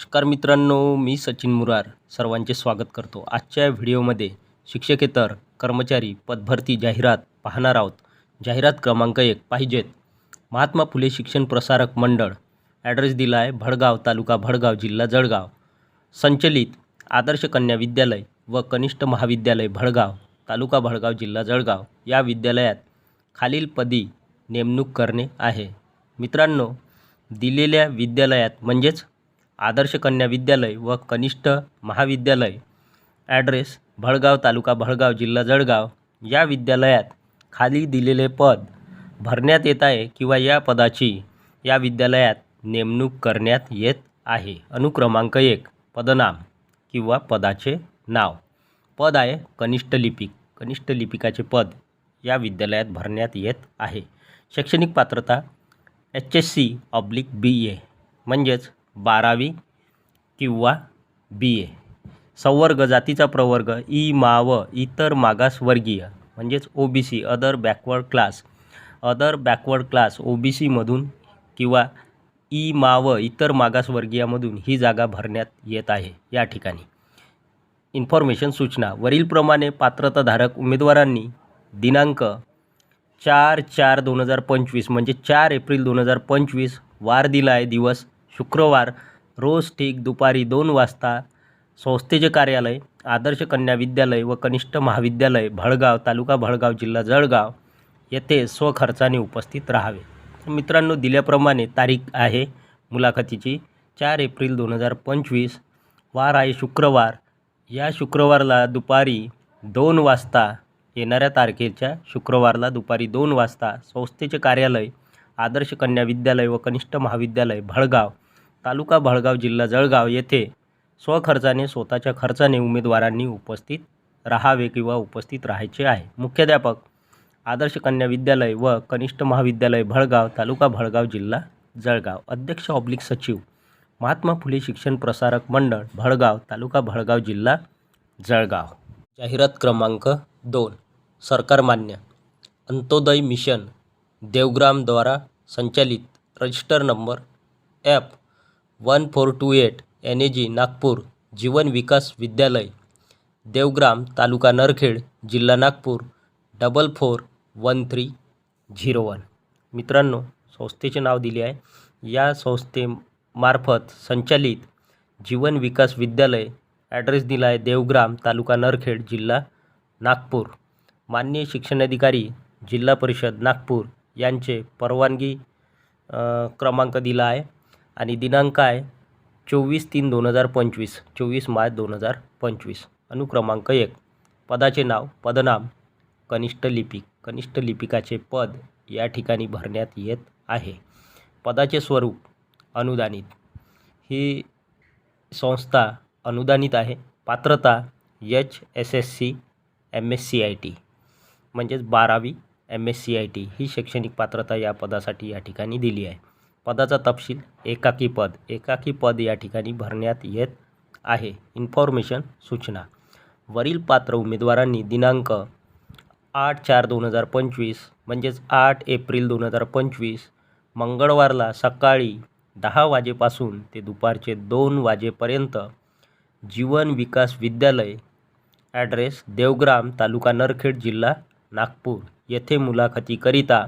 नमस्कार मित्रांनो मी सचिन मुरार सर्वांचे स्वागत करतो. आजच्या व्हिडिओमध्ये शिक्षकेतर कर्मचारी पदभरती जाहिरात पाहणार आहोत. जाहिरात क्रमांक एक पाहिजेत. महात्मा फुले शिक्षण प्रसारक मंडळ. ॲड्रेस दिला आहे भडगाव तालुका भडगाव जिल्हा जळगाव. संचलित आदर्श कन्या विद्यालय व कनिष्ठ महाविद्यालय भडगाव तालुका भडगाव जिल्हा जळगाव या विद्यालयात खालील पदी नेमणूक करणे आहे. मित्रांनो दिलेल्या विद्यालयात म्हणजेच आदर्श कन्या विद्यालय व कनिष्ठ महाविद्यालय. ॲड्रेस भळगाव तालुका भळगाव जिल्हा जळगाव. या विद्यालयात खाली दिलेले पद भरण्यात येत आहे किंवा या पदाची या विद्यालयात नेमणूक करण्यात येत आहे. अनुक्रमांक एक पदनाम किंवा पदाचे नाव. पद आहे कनिष्ठ लिपिक. कनिष्ठ लिपिकाचे पद या विद्यालयात भरण्यात येत आहे. शैक्षणिक पात्रता H S C oblique B A. म्हणजेच बारावी किंवा बी ए संवर्ग जातीचा प्रवर्ग ई मा व इतर मागासवर्गीय म्हणजेच O B C other backward class other backward class O B सीमधून किंवा ई मा व इतर मागासवर्गीयामधून ही जागा भरण्यात येत आहे. या ठिकाणी. इन्फॉर्मेशन सूचना. वरीलप्रमाणे पात्रताधारक उमेदवारांनी दिनांक चार चार दोन हजार पंचवीस म्हणजे चार एप्रिल दोन हजार पंचवीस वार दिला आहे दिवस शुक्रवार रोज ठीक दुपारी दोन वाजता संस्थेचे कार्यालय आदर्श कन्या विद्यालय व कनिष्ठ महाविद्यालय भळगाव तालुका भळगाव जिल्हा जळगाव येथे स्वखर्चाने उपस्थित राहावे. मित्रांनो दिल्याप्रमाणे तारीख आहे मुलाखतीची चार एप्रिल दोन हजार पंचवीस. वार आहे शुक्रवार. या शुक्रवारला दुपारी दोन वाजता येणाऱ्या तारखेच्या शुक्रवारला दुपारी दोन वाजता संस्थेचे कार्यालय आदर्श कन्या विद्यालय व कनिष्ठ महाविद्यालय भळगाव तालुका भळगाव जिल्हा जळगाव येथे स्वखर्चाने स्वतःच्या खर्चाने उमेदवारांनी उपस्थित राहावे किंवा उपस्थित राहायचे आहे. मुख्याध्यापक आदर्श कन्या विद्यालय व कनिष्ठ महाविद्यालय भळगाव तालुका भळगाव जिल्हा जळगाव. अध्यक्ष ऑब्लिक सचिव महात्मा फुले शिक्षण प्रसारक मंडळ भळगाव तालुका भळगाव जिल्हा जळगाव. जाहिरात क्रमांक दोन सरकार मान्य अंत्योदय मिशन देवग्रामद्वारा संचालित register number F one four two eight N A G Nagpur Jeevan Vikas Vidyalaya Devgram तालुका नरखेड जिल्हा Nagpur double four one three zero one. मित्रांनो संस्थेचे नाव दिले आहे. या संस्थेमार्फत संचालित जीवन विकास विद्यालय ॲड्रेस दिला आहे देवग्राम तालुका नरखेड जिल्हा नागपूर. माननीय शिक्षणाधिकारी जिल्हा परिषद नागपूर. यांचे परवानगी क्रमांक दिला आहे आणि दिनांक आहे चोवीस तीन दोन हजार पंचवीस चोवीस मार्च दोन हजार पंचवीस. अनुक्रमांक एक पदाचे नाव पदनाम कनिष्ठ लिपिक कनिष्ठ लिपिकाचे पद या ठिकाणी भरण्यात येत आहे. पदाचे स्वरूप अनुदानित. ही संस्था अनुदानित आहे. पात्रता H S S C M S C I T म्हणजेच बारावी M S C I T ही शैक्षणिक पात्रता या पदासाठी या ठिकाणी दिली आहे. पदाचा तपशील एकाकी पद. एकाकी पद या ठिकाणी भरण्यात येत आहे. इन्फॉर्मेशन सूचना. वरील पात्र उमेदवारांनी दिनांक आठ चार दोन हजार पंचवीस म्हणजेच आठ एप्रिल दोन हजार पंचवीस मंगळवारला सकाळी दहा वाजेपासून ते दुपारचे दोन वाजेपर्यंत जीवन विकास विद्यालय ॲड्रेस देवग्राम तालुका नरखेड जिल्हा नागपूर. येथे मुलाखतीकरिता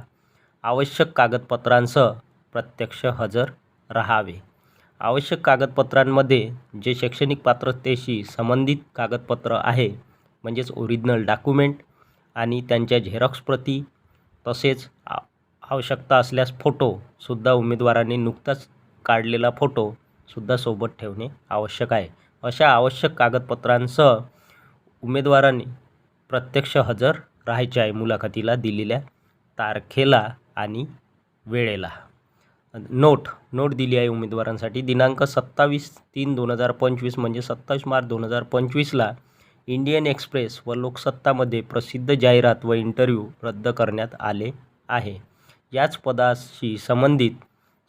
आवश्यक कागदपत्रांसह प्रत्यक्ष हजर राहावे. आवश्यक कागदपत्रांमध्ये जे शैक्षणिक पात्रतेशी संबंधित कागदपत्र आहे म्हणजेच ओरिजिनल डॉक्युमेंट आणि त्यांच्या झेरॉक्स प्रती तसेच आवश्यकता असल्यास फोटोसुद्धा उमेदवारांनी नुकताच काढलेला फोटोसुद्धा सोबत ठेवणे आवश्यक आहे. अशा आवश्यक कागदपत्रांसह उमेदवारांनी प्रत्यक्ष हजर राहायचे आहे मुलाखतीला दिलेल्या तारखेला आणि वेळेला. नोट नोट दिली आहे उमेदवारांसाठी. दिनांक सत्तावीस तीन दोन हजार पंचवीस म्हणजे सत्तावीस मार्च दोन हजार पंचवीसला इंडियन एक्सप्रेस व लोकसत्तामध्ये प्रसिद्ध जाहिरात व इंटरव्ह्यू रद्द करण्यात आले आहे. याच पदाशी संबंधित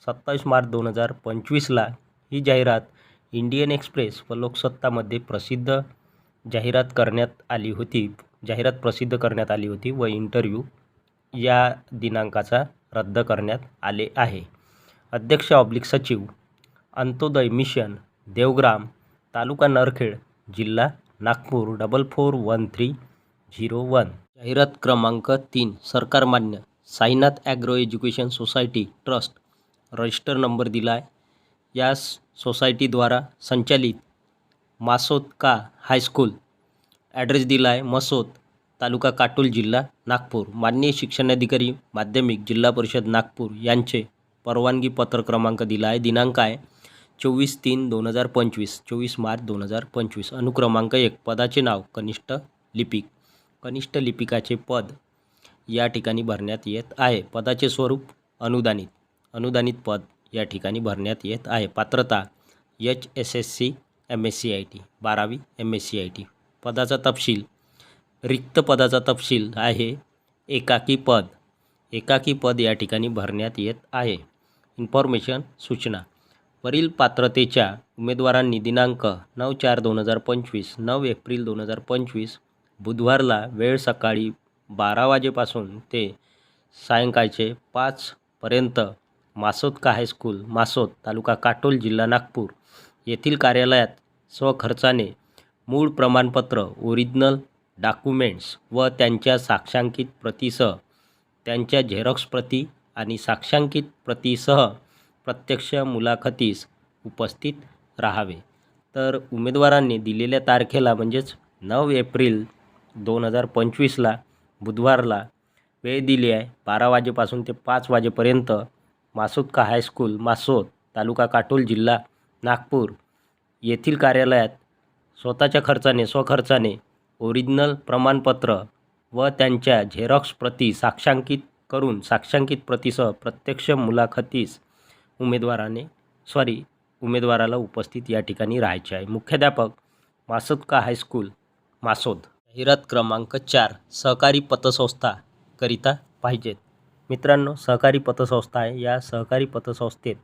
सत्तावीस मार्च दोन हजार पंचवीसला ही जाहिरात इंडियन एक्सप्रेस व लोकसत्तामध्ये प्रसिद्ध जाहिरात करण्यात आली होती. जाहिरात प्रसिद्ध करण्यात आली होती व इंटरव्ह्यू या दिनांकाचा रद्द करण्यात आले आहे. अध्यक्ष ऑब्लिक सचिव अंत्योदय मिशन देवग्राम तालुका नरखेड जिल्हा Nagpur double four one three zero one जाहिरात क्रमांक तीन सरकार मान्य Sainath agro education society trust register number दिला आहे या सोसायटीद्वारा संचालित मासोद का हायस्कूल ॲड्रेस दिला आहे मसोद तालुका काटोल जिल्हा नागपूर. माननीय शिक्षणाधिकारी माध्यमिक जिल्हा परिषद नागपूर यांचे परवानगी पत्र क्रमांक दिला आहे दिनांक आहे चोवीस तीन दोन हजार पंचवीस चोवीस मार्च दोन हजार पंचवीस. अनुक्रमांक एक पदाचे नाव कनिष्ठ लिपिक. कनिष्ठ लिपिकाचे पद या ठिकाणी भरण्यात येत आहे. पदाचे स्वरूप अनुदानित. अनुदानित पद या ठिकाणी भरण्यात येत आहे. पात्रता H S S C M S C I T. बारावी M S C I T. पदाचा तपशील. रिक्त पदाचा तपशील आहे एकाकी पद. एकाकी पद या ठिकाणी भरण्यात येत आहे. इन्फॉर्मेशन सूचना. वरील पात्रतेच्या उमेदवारांनी दिनांक नऊ चार दोन हजार पंचवीस नऊ एप्रिल दोन हजार पंचवीस बुधवारला वेळ सकाळी बारा वाजेपासून ते सायंकाळचे पाचपर्यंत मासोद का हायस्कूल मासोद तालुका काटोल जिल्हा नागपूर येथील कार्यालयात स्वखर्चाने मूळ प्रमाणपत्र ओरिजिनल डॉक्युमेंट्स व त्यांच्या साक्षांकित प्रतीसह त्यांच्या झेरॉक्स प्रती आणि साक्षांकित प्रतीसह प्रत्यक्ष मुलाखतीस उपस्थित राहावे. तर उमेदवारांनी दिलेल्या तारखेला म्हणजेच नऊ एप्रिल दोन हजार पंचवीसला बुधवारला वेळ दिली आहे बारा वाजेपासून ते पाच वाजेपर्यंत मासुदका हायस्कूल मासोद तालुका काटोल जिल्हा नागपूर येथील कार्यालयात स्वतःच्या खर्चाने स्वखर्चाने ओरिजिनल प्रमाणपत्र व त्यांच्या झेरॉक्स प्रती साक्षांकित करून साक्षांकित प्रतीसह प्रत्यक्ष मुलाखतीस उमेदवाराने सॉरी उमेदवाराला उपस्थित या ठिकाणी राहायचे आहे. मुख्याध्यापक मासुदका हायस्कूल मासोद. जाहिरात क्रमांक चार सहकारी पतसंस्थाकरिता पाहिजेत मित्रांनो सहकारी पतसंस्था आहे. या सहकारी पतसंस्थेत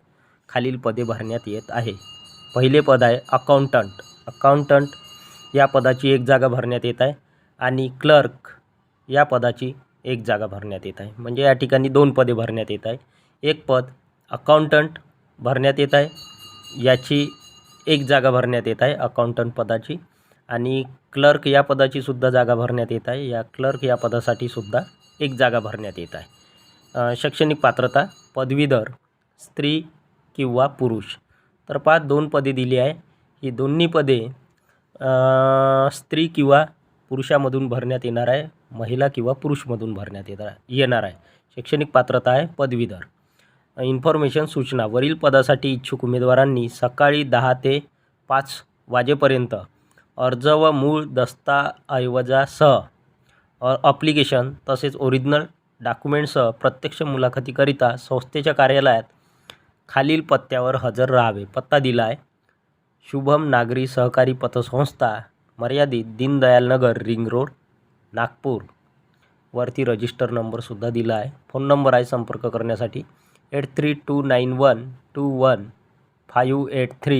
खालील पदे भरण्यात येत आहे. पहिले पद आहे अकाउंटंट अकाउंटंट या पदाची एक जागा भरण्यात येत आहे आणि क्लर्क या पदाची एक जागा भरण्यात येत आहे. म्हणजे या ठिकाणी दोन पदे भरण्यात येत आहे एक पद अकाउंटंट भरण्यात येत आहे. याची एक जागा भरण्यात येत आहे अकाउंटंट पदाची. आणि क्लर्क या पदाची सुद्धा जागा भरण्यात येत आहे. या क्लर्क या पदासाठी सुद्धा एक जागा भरण्यात येत आहे. शैक्षणिक पात्रता पदवीधर स्त्री किंवा पुरुष. तर पाच दोन पदे दिली आहे. ही दोन्ही पदे स्त्री किंवा पुरुषामधून भरण्यात येणार आहे महिला किंवा पुरुषमधून भरण्यात येणार येणार आहे. शैक्षणिक पात्रता आहे पदवीधर. इन्फॉर्मेशन सूचना वरील पदासाठी इच्छुक उमेदवारांनी सकाळी दहा ते पाच वाजेपर्यंत अर्ज व मूळ दस्ताऐवजासह अप्लिकेशन तसेच ओरिजिनल डॉक्युमेंटसह प्रत्यक्ष मुलाखतीकरिता संस्थेच्या कार्यालयात खालील पत्त्यावर हजर राहावे. पत्ता दिला आहे. शुभम नागरी सहकारी पतसंस्था मर्यादित दीनदयाल नगर रिंग रोड नागपूर. वरती रजिस्टर नंबरसुद्धा दिला आहे. फोन नंबर आहे संपर्क करण्यासाठी. Eight three two nine one two one five eight three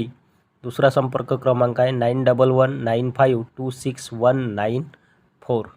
दुसरा संपर्क क्रमांक आहे nine double one nine five two six one nine four